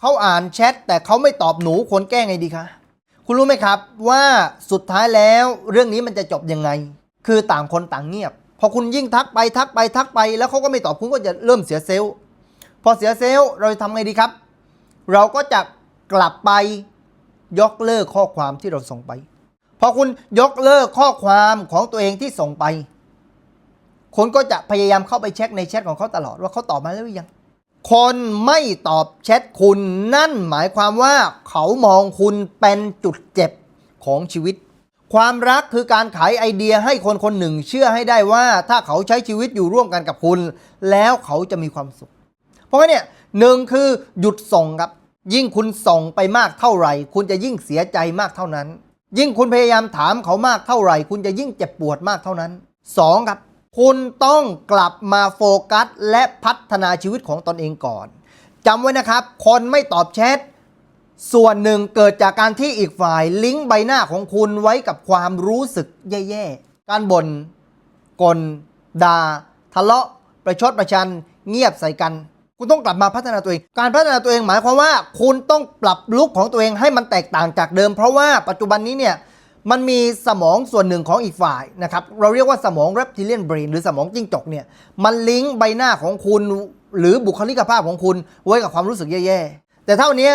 เขาอ่านแชทแต่เขาไม่ตอบหนูควรแก้ไงดีคะ คุณรู้ไหมครับว่าสุดท้ายแล้วเรื่องนี้มันจะจบยังไง คือต่างคนต่างเงียบ พอคุณยิ่งทักไปทักไปทักไป แล้วเขาก็ไม่ตอบคุณก็จะเริ่มเสียเซลล์ พอเสียเซลล์เราจะทำไงดีครับ เราก็จะกลับไปยกเลิกข้อความที่เราส่งไป พอคุณยกเลิกข้อความของตัวเองที่ส่งไปคนก็จะพยายามเข้าไปเช็คในแชทของเขาตลอดว่าเขาตอบมาแล้วหรือยัง คนไม่ตอบแชทคุณนั่นหมายความว่า เขามองคุณเป็นจุดเจ็บของชีวิต ความรักคือการขายไอเดียให้คนคนหนึ่งเชื่อให้ได้ว่า ถ้าเขาใช้ชีวิตอยู่ร่วมกันกับคุณ แล้วเขาจะมีความสุข เพราะงั้นเนี่ยหนึ่งคือหยุดส่งครับ ยิ่งคุณส่งไปมากเท่าไหร่ คุณจะยิ่งเสียใจมากเท่านั้น ยิ่งคุณพยายามถามเขามากเท่าไหร่ คุณจะยิ่งเจ็บปวดมากเท่านั้นสองครับ คุณต้องกลับมาโฟกัส และพัฒนาชีวิตของตนเองก่อนจำไว้นะครับ คนไม่ตอบแชทส่วนหนึ่งเกิดจากการที่อีกฝ่ายลิงก์ใบหน้าของคุณไว้กับความรู้สึกแย่ๆ การบน่นกลด่าทะเลาะ ประชดประชัน เงียบใส่กัน คุณต้องกลับมาพัฒนาตัวเอง การพัฒนาตัวเองหมายความว่า คุณต้องปรับลุคของตัวเองให้มันแตกต่างจากเดิม เพราะว่าปัจจุบันนี้เนี่ย มันมีสมองส่วนหนึ่งของอีกฝ่ายนะครับ เราเรียกว่าสมอง reptilian brain หรือสมองจิ้งจกเนี่ย มันลิงก์ใบหน้าของคุณ หรือบุคลิกภาพของคุณไว้กับความรู้สึกแย่ๆ แต่เท่านี้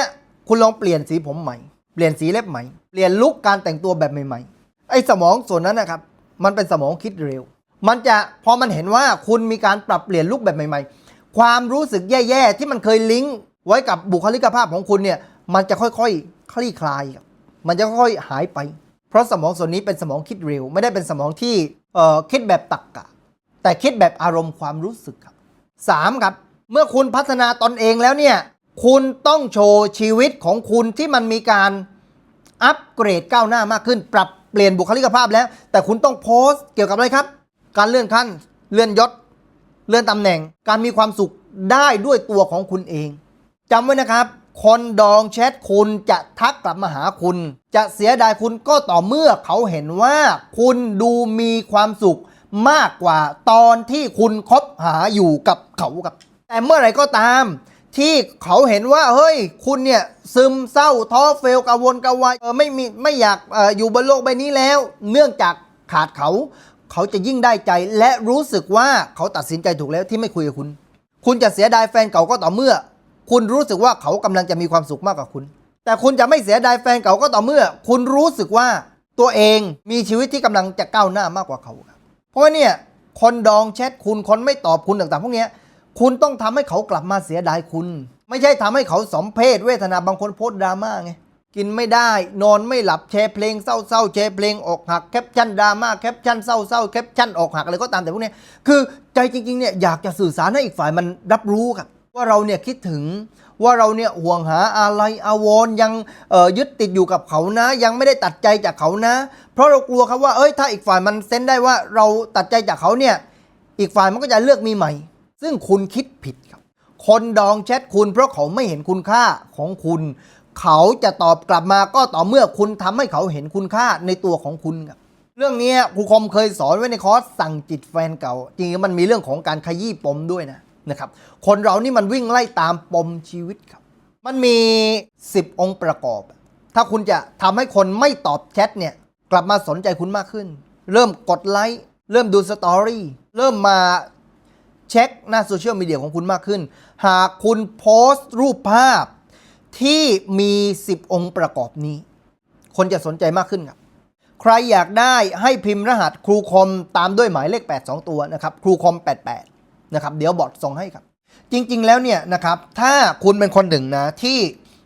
คุณลองเปลี่ยนสีผมใหม่ เปลี่ยนสีเล็บใหม่ เปลี่ยนลุคการแต่งตัวแบบใหม่ๆ ไอ้สมองส่วนนั้นนะครับ มันเป็นสมองคิดเร็ว มันจะพอมันเห็นว่าคุณมีการปรับเปลี่ยนลุคแบบใหม่ ๆ ความรู้สึกแย่ๆที่มันเคยลิงก์ไว้กับบุคลิกภาพของคุณเนี่ย มันจะค่อยๆ คลี่คลาย มันจะค่อยๆ หายไป เพราะสมองส่วนนี้เป็นสมองคิดเร็ว ไม่ได้เป็นสมองที่คิดแบบตักกะ แต่คิดแบบอารมณ์ความรู้สึกครับสามครับ เมื่อคุณพัฒนาตนเองแล้วเนี่ย คุณต้องโชว์ชีวิตของคุณที่มันมีการอัปเกรดก้าวหน้ามากขึ้น ปรับเปลี่ยนบุคลิกภาพแล้ว แต่คุณต้องโพสต์เกี่ยวกับอะไรครับ การเลื่อนขั้น เลื่อนยศ เลื่อนตำแหน่ง การมีความสุขได้ด้วยตัวของคุณเองจำไว้นะครับ คนดองแชทคุณจะทักกลับมาหาคุณ จะเสียดายคุณก็ต่อเมื่อเขาเห็นว่า คุณดูมีความสุขมากกว่าตอนที่คุณคบหาอยู่กับเขากับ แต่เมื่อไหร่ก็ตาม ที่เขาเห็นว่าเฮ้ย คุณเนี่ยซึมเศร้าท้อเฟลกังวลกระวายเออไม่มีไม่อยากอออยู่บนโลกใบนี้แล้ว เนื่องจากขาดเขา เขาจะยิ่งได้ใจและรู้สึกว่าเขาตัดสินใจถูกแล้วที่ไม่คุยกับคุณ คุณจะเสียดายแฟนเก่าก็ต่อเมื่อ คุณรู้สึกว่าเขากำลังจะมีความสุขมากกว่าคุณ แต่คุณจะไม่เสียดายแฟนเก่าก็ต่อเมื่อ คุณรู้สึกว่าตัวเองมีชีวิตที่กำลังจะก้าวหน้ามากกว่าเขาครับเพราะว่าเนี่ยคนดองแชทคุณคนไม่ตอบคุณต่างๆ พวกนี้คุณต้องทำให้เขากลับมาเสียดายคุณ ไม่ใช่ทำให้เขาสมเพศเวทนาบางคนโพสต์ดราม่าไงกินไม่ได้ นอนไม่หลับแชร์เพลงเศร้าๆแชร์เพลงอกหักแคปชั่นดราม่าแคปชั่นเศร้าๆแคปชั่นอกหักอะไรก็ตามแต่พวกนี้คือใจจริงๆเนี่ยอยากจะสื่อสารให้อีกฝ่ายมันรับรู้ครับ ว่าเราเนี่ยคิดถึงว่าเราเนี่ยห่วงหาอะไรอาวรณ์ยังยึดติดอยู่กับเขานะ ยังไม่ได้ตัดใจจากเขานะ เพราะเรากลัวครับว่าเอ้ยถ้าอีกฝ่ายมันเซนได้ว่าเราตัดใจจากเขาเนี่ยอีกฝ่ายมันก็จะเลือกมีใหม่ ซึ่งคุณคิดผิดครับ คนดองแชทคุณ เพราะเขาไม่เห็นคุณค่าของคุณ เขาจะตอบกลับมาก็ต่อเมื่อคุณทำให้เขาเห็นคุณค่าในตัวของคุณครับเรื่องนี้ครูคมเคยสอนไว้ในคอร์สสั่งจิตแฟนเก่า จริงๆมันมีเรื่องของการขยี้ปมด้วยนะ นะครับ คนเรานี่มันวิ่งไล่ตามปมชีวิตครับ มันมี 10 องค์ประกอบ ถ้าคุณจะทำให้คนไม่ตอบแชทเนี่ย กลับมาสนใจคุณมากขึ้น เริ่มกดไลค์ เริ่มดูสตอรี่ เริ่มมาเช็คหน้าโซเชียลมีเดียของคุณมากขึ้น หากคุณโพสต์รูปภาพที่มี 10 องค์ประกอบนี้ คนจะสนใจมากขึ้นครับ ใครอยากได้ให้พิมพ์รหัสครูคอมตามด้วยหมายเลข 8 2 ตัวนะครับ ครูคอม 88 นะครับเดี๋ยวบอทส่งให้ครับ จริง ๆ แล้วเนี่ยนะครับถ้าคุณเป็นคนหนึ่งนะที่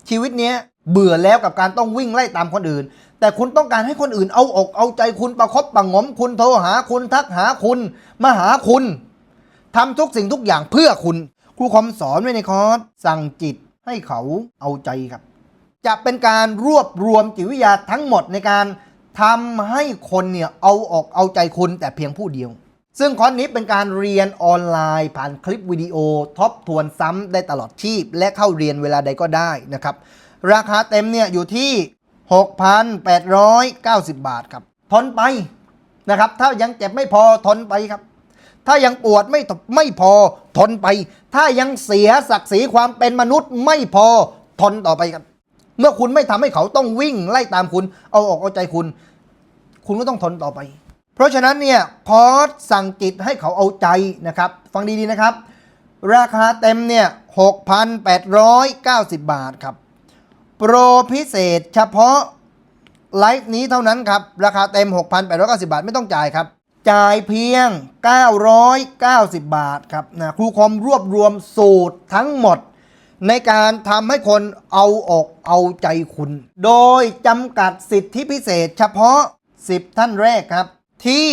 ชีวิตเนี้ยเบื่อแล้วกับการต้องวิ่งไล่ตามคนอื่น แต่คุณต้องการให้คนอื่นเอาอกเอาใจคุณประคบประงมคุณโทรหาคุณทักหาคุณมาหาคุณทำทุกสิ่งทุกอย่างเพื่อคุณครูคอมสอนไว้ในคอร์สสั่งจิตให้เขาเอาใจครับ จะเป็นการรวบรวมจิตวิทยาทั้งหมดในการทำให้คนเนี่ยเอาออกเอาใจคุณแต่เพียงผู้เดียว ซึ่งคอร์สนี้เป็นการเรียนออนไลน์ ผ่านคลิปวิดีโอทบทวนซ้ำได้ตลอดชีพ และเข้าเรียนเวลาใดก็ได้นะครับ ราคาเต็มเนี่ยอยู่ที่ 6,890 บาทครับ ทนไปนะครับ ถ้ายังเจ็บไม่พอทนไปครับ ถ้ายังปวดไม่ไม่พอทนไป ถ้ายังเสียศักดิ์ศรีความเป็นมนุษย์ไม่พอทนต่อไปครับ เมื่อคุณไม่ทำให้เขาต้องวิ่งไล่ตามคุณ เอาออกเอาใจคุณ คุณก็ต้องทนต่อไป เพราะฉะนั้นเนี่ยคอร์สสั่งจิตให้เขาเอาใจนะครับ ฟังดีๆนะครับ ราคาเต็มเนี่ย6,890 บาทครับ โปรพิเศษเฉพาะไลฟ์นี้เท่านั้นครับ ราคาเต็ม 6,890 บาทไม่ต้องจ่ายครับ จ่ายเพียง 990 บาทครับนะครูคอมรวบรวมสูตรทั้งหมด ในการทำให้คนเอาอกเอาใจคุณ โดยจำกัดสิทธิพิเศษเฉพาะ 10 ท่านแรกครับ ที่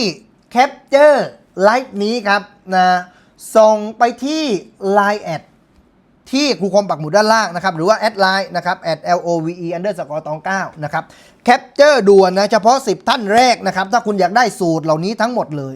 แคปเจอร์ไลฟ์นี้ครับนะส่งไปที่ Line แอดที่ครูคมปักหมุดด้านล่างนะครับ หรือว่าแอดไลน์นะครับ at love underscore ตอง9นะครับแคปเจอร์ด่วนนะ เฉพาะ 10 ท่านแรกนะครับ ถ้าคุณอยากได้สูตรเหล่านี้ทั้งหมดเลย